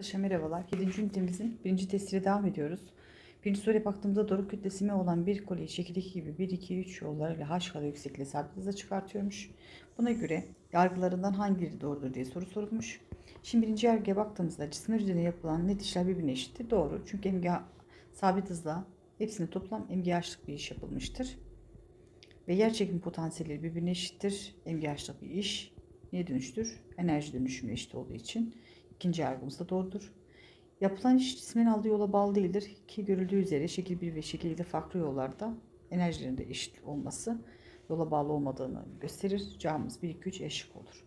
Arkadaşlar merhabalar. 7. ünitemizin birinci testiyle devam ediyoruz. Birinci soruya baktığımızda doğru kütlesi olan bir kolyeyi şekildeki gibi 1, 2, 3 yollarıyla h kadar yüksekliğe sabit hızla çıkartıyormuş. Buna göre yargılarından hangileri doğrudur diye soru sorulmuş. Şimdi birinci yargıya baktığımızda cisimler üzerine yapılan net işler birbirine eşittir. Doğru. Çünkü mg sabit hızla hepsini toplam mgH'lık bir iş yapılmıştır. Ve yer çekimi potansiyelleri birbirine eşittir. mgH'lık bir iş neye dönüştür? Enerji dönüşümü eşit olduğu için. İkinci yargımız da doğrudur. Yapılan iş cismin aldığı yola bağlı değildir ki görüldüğü üzere şekil 1 ve şekil 2'de farklı yollarda enerjilerin de eşit olması yola bağlı olmadığını gösterir. Cevabımız 1, 2, 3 eşit olur.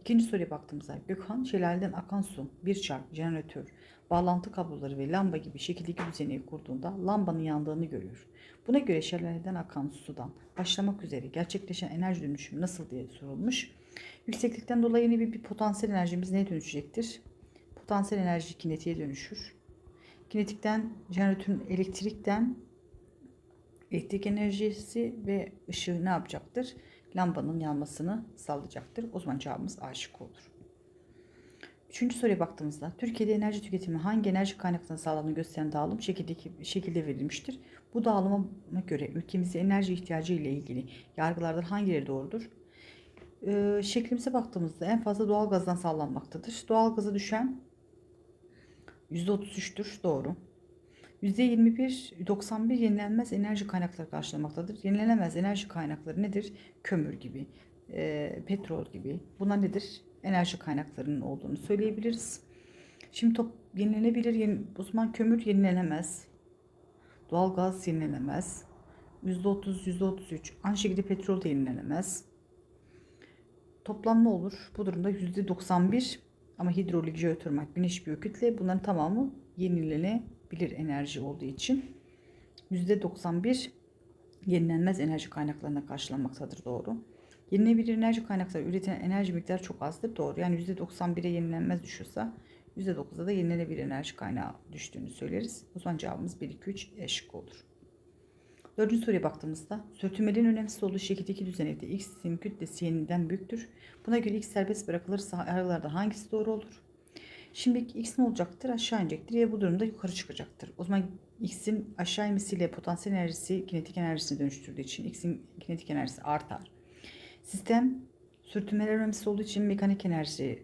İkinci soruya baktığımızda Gökhan şelaleden akan su, bir çark, jeneratör, bağlantı kabloları ve lamba gibi şekildeki düzeni kurduğunda lambanın yandığını görüyor. Buna göre şelaleden akan sudan başlamak üzere gerçekleşen enerji dönüşümü nasıl diye sorulmuş. Yükseklikten dolayı yeni bir, bir potansiyel enerjimiz neye dönüşecektir? Potansiyel enerji kinetiğe dönüşür. Kinetikten, jeneratörün elektrikten elektrik enerjisi ve ışığı ne yapacaktır? Lambanın yanmasını sağlayacaktır. O zaman cevabımız A şıkkı olur. Üçüncü soruya baktığımızda Türkiye'de enerji tüketimi hangi enerji kaynaklarından sağlandığını gösteren dağılım şekildeki şekilde verilmiştir. Bu dağılıma göre ülkemizde enerji ihtiyacı ile ilgili yargılardan hangileri doğrudur? Ee, şeklimize baktığımızda en fazla doğalgazdan sağlanmaktadır. Doğalgaza düşen %33'tür. Doğru. %21, 91 yenilenmez enerji kaynakları karşılamaktadır. Yenilenemez enerji kaynakları nedir? Kömür gibi, e, petrol gibi. Bunlar nedir? Enerji kaynaklarının olduğunu söyleyebiliriz. Şimdi top yenilenebilir. Yeni, o zaman kömür yenilenemez. Doğalgaz yenilenemez. %30, %33. Aynı şekilde petrol de yenilenemez. Toplam ne olur? Bu durumda %91 ama hidrolik, jeotermal, güneş biyokütle bunların tamamı yenilenebilir enerji olduğu için %91 yenilenmez enerji kaynaklarına karşılanmaktadır doğru. Yenilenebilir enerji kaynakları üretilen enerji miktarı çok azdır doğru. Yani %91'e yenilenmez düşüyorsa %9'da da yenilenebilir enerji kaynağı düştüğünü söyleriz. O zaman cevabımız 1, 2, 3 eşik olur. Dördüncü soruya baktığımızda sürtünmelerin önemsiz olduğu şekildeki düzenekte x'in kütlesi y'den büyüktür. Buna göre x serbest bırakılırsa aralardan hangisi doğru olur? Şimdi x ne olacaktır? Aşağı inecektir ve bu durumda yukarı çıkacaktır. O zaman x'in aşağı inmesiyle potansiyel enerjisi kinetik enerjisine dönüştürdüğü için x'in kinetik enerjisi artar. Sistem sürtünmeler önemsiz olduğu için mekanik enerji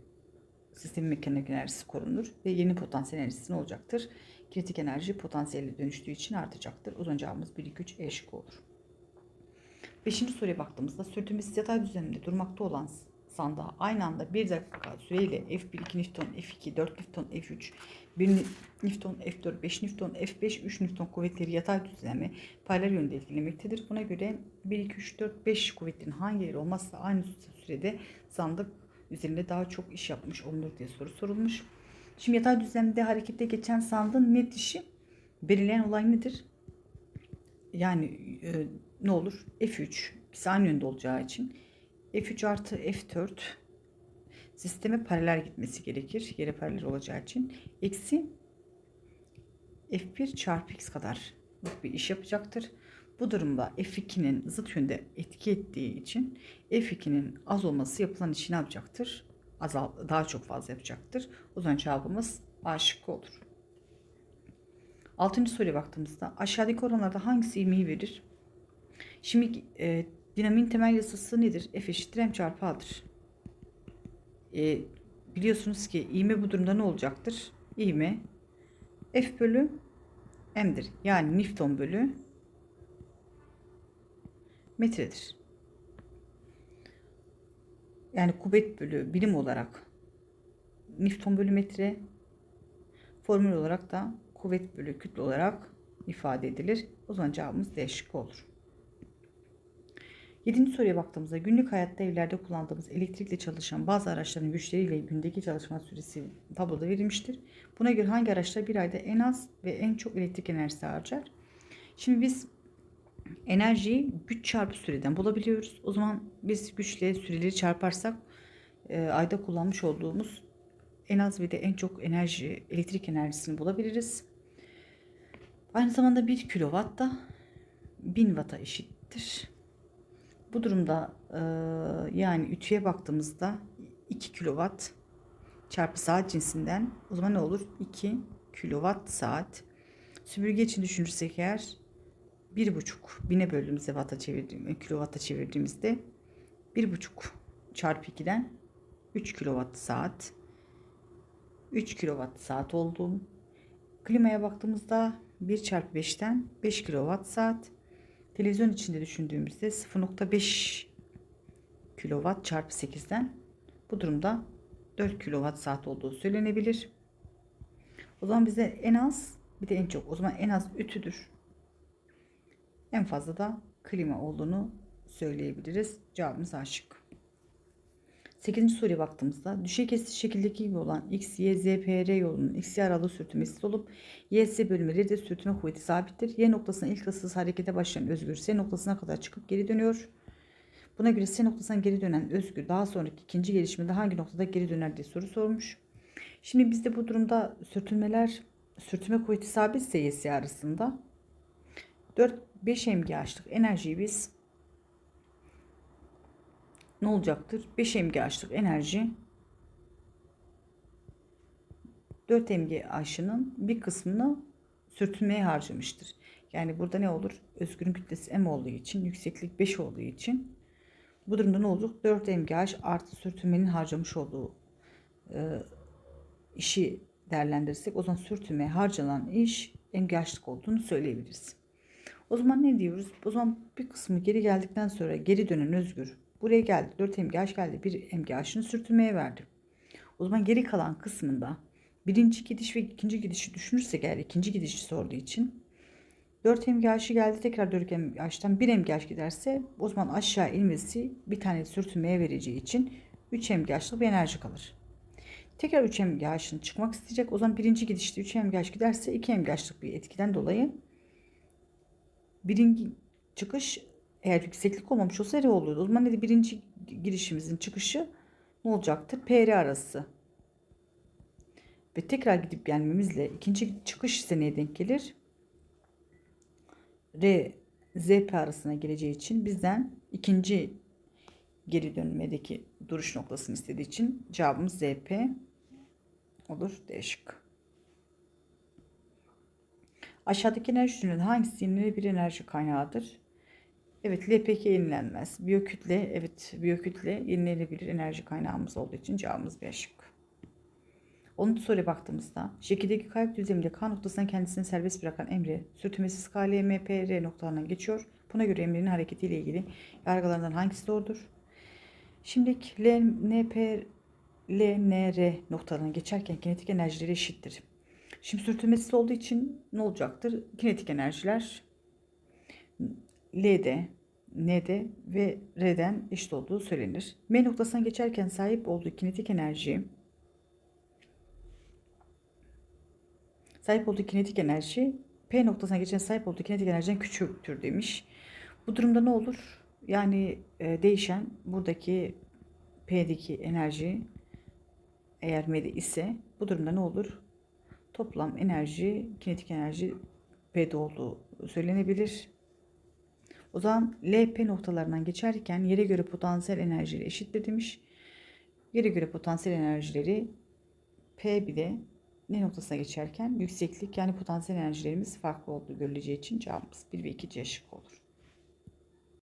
sistemin mekanik enerjisi korunur ve yeni potansiyel enerjisi ne olacaktır? Kinetik enerji potansiyelle dönüştüğü için artacaktır. O zaman cevabımız 1, 2, 3 E şıkkı olur. Beşinci soruya baktığımızda sürtünmesi yatay düzeninde durmakta olan sandığa aynı anda 1 dakika süreyle F1 2 Newton, F2 4 Newton, F3 1 Newton, F4 5 Newton, F5 3 Newton kuvvetleri yatay düzenle paralel yönde etkilemektedir. Buna göre 1 2 3 4 5 kuvvetlerin hangileri olmazsa aynı sürede sandık üzerinde daha çok iş yapmış olunur diye soru sorulmuş. Şimdi yatay düzlemde harekette geçen sandığın net işi belirleyen olay nedir? Yani e, ne olur? F3 ikisi aynı yönde olacağı için F3 artı F4 sisteme paralel gitmesi gerekir. Yere paralel olacağı için. Eksi F1 çarpı X kadar bir iş yapacaktır. Bu durumda F2'nin zıt yönde etki ettiği için F2'nin az olması yapılan işi ne yapacaktır? Azal, daha çok fazla yapacaktır. O zaman cevabımız A şıkkı olur. Altıncı soruya baktığımızda aşağıdaki oranlarda hangisi ivmeyi verir? Şimdi e, dinamiğin temel yasası nedir? F eşittir m çarpı A'dır. E, biliyorsunuz ki ivme bu durumda ne olacaktır? İvme F bölü M'dir. Yani Newton bölü metredir. Yani kuvvet bölü birim olarak Newton bölü metre formül olarak da kuvvet bölü kütle olarak ifade edilir. O zaman cevabımız D şıkkı olur. Yedinci soruya baktığımızda günlük hayatta evlerde kullandığımız elektrikle çalışan bazı araçların güçleriyle gündeki çalışma süresi tabloda verilmiştir. Buna göre hangi araçlar bir ayda en az ve en çok elektrik enerjisi harcar? Şimdi biz enerjiyi güç çarpı süreden bulabiliyoruz. O zaman biz güçle süreleri çarparsak e, ayda kullanmış olduğumuz en az ve de en çok enerji, elektrik enerjisini bulabiliriz. Aynı zamanda 1 kilowatt da 1000 watt'a eşittir. Bu durumda e, yani ütüye baktığımızda 2 kilowatt çarpı saat cinsinden o zaman ne olur? 2 kilowatt saat. Süpürge için düşünürsek eğer bir buçuk bine böldüğümüzde watt'a çevirdiğim, kilowatt'a çevirdiğimizde bir buçuk çarpı 2'den 3 kilowatt saat 3 kilowatt saat oldu. Klimaya baktığımızda 1 çarpı 5'ten 5 kilowatt saat. Televizyon içinde düşündüğümüzde 0.5 kilowatt çarpı 8'den bu durumda 4 kilowatt saat olduğu söylenebilir. O zaman bize en az bir de en çok. O zaman en az ütüdür. En fazla da klima olduğunu söyleyebiliriz. Cevabımız A şıkkı. 8. soruya baktığımızda düşey kesici şekildeki gibi olan x, y, z, p, r yolunun x, y aralığı sürtünmesiz olup y, z bölümleri de sürtünme kuvveti sabittir. Y noktasına ilk ıssız harekete başlayan özgür S noktasına kadar çıkıp geri dönüyor. Buna göre S noktasına geri dönen özgür daha sonraki ikinci gelişimde hangi noktada geri döner diye soru sormuş. Şimdi bizde bu durumda sürtünmeler sürtünme kuvveti sabitse y'si arasında 4-5 MGH'lık enerjiyi biz ne olacaktır? 5 MGH'lık enerji 4 MGH'ının bir kısmını sürtünmeye harcamıştır. Yani burada ne olur? Özgürün kütlesi M olduğu için, yükseklik 5 olduğu için bu durumda ne olacak? 4 MGH artı sürtünmenin harcamış olduğu e, işi değerlendirirsek o zaman sürtünmeye harcanan iş MGH'lık olduğunu söyleyebiliriz. O zaman ne diyoruz? O zaman bir kısmı geri geldikten sonra geri dönen özgür buraya geldi. 4 MGH geldi. 1 MGH'ını sürtünmeye verdi. O zaman geri kalan kısmında birinci gidiş ve ikinci gidişi düşünürsek eğer ikinci gidişi sorduğu için 4 MGH'ı geldi tekrar 4 MGH'tan 1 MGH giderse o zaman aşağı inmesi bir tane sürtünmeye vereceği için 3 MGH'lık bir enerji kalır. Tekrar 3 MGH'ın çıkmak isteyecek. O zaman birinci gidişte 3 MGH giderse 2 MGH'lık bir etkiden dolayı birinci çıkış eğer yükseklik olmamış olsa R oluyordu. O zaman ne birinci girişimizin çıkışı ne olacaktır? PR arası. Ve tekrar gidip gelmemizle ikinci çıkış ise neye denk gelir? R ZP arasına geleceği için bizden ikinci geri dönmedeki duruş noktasını istediği için cevabımız ZP olur. D şıkkı. Aşağıdaki enerji türünden hangisi yenilenebilir bir enerji kaynağıdır? Evet LPK yenilenmez. Biyokütle evet biyokütle yenilenebilir enerji kaynağımız olduğu için cevabımız B şıkkı. 10. soruya baktığımızda şekildeki kayıp düzleminde K noktasından kendisini serbest bırakan emre sürtünmesiz KLMPR noktalarından geçiyor. Buna göre emrenin hareketiyle ilgili yargılarından hangisi doğrudur? Şimdi LNP LNR noktalarına geçerken kinetik enerjileri eşittir. Şimdi sürtünmesiz olduğu için ne olacaktır? Kinetik enerjiler L'de, N'de ve R'den eşit olduğu söylenir. M noktasına geçerken sahip olduğu kinetik enerji sahip olduğu kinetik enerji P noktasına geçen sahip olduğu kinetik enerjiden küçüktür demiş. Bu durumda ne olur? Yani e, değişen buradaki P'deki enerji eğer M'de ise bu durumda ne olur? Toplam enerji, kinetik enerji P'de olduğu söylenebilir. O zaman LP noktalarından geçerken yere göre potansiyel enerjileri eşittir demiş. Yere göre potansiyel enerjileri P bir de ne noktasına geçerken yükseklik yani potansiyel enerjilerimiz farklı olduğu görüleceği için cevabımız 1 ve 2 C şıkkı olur.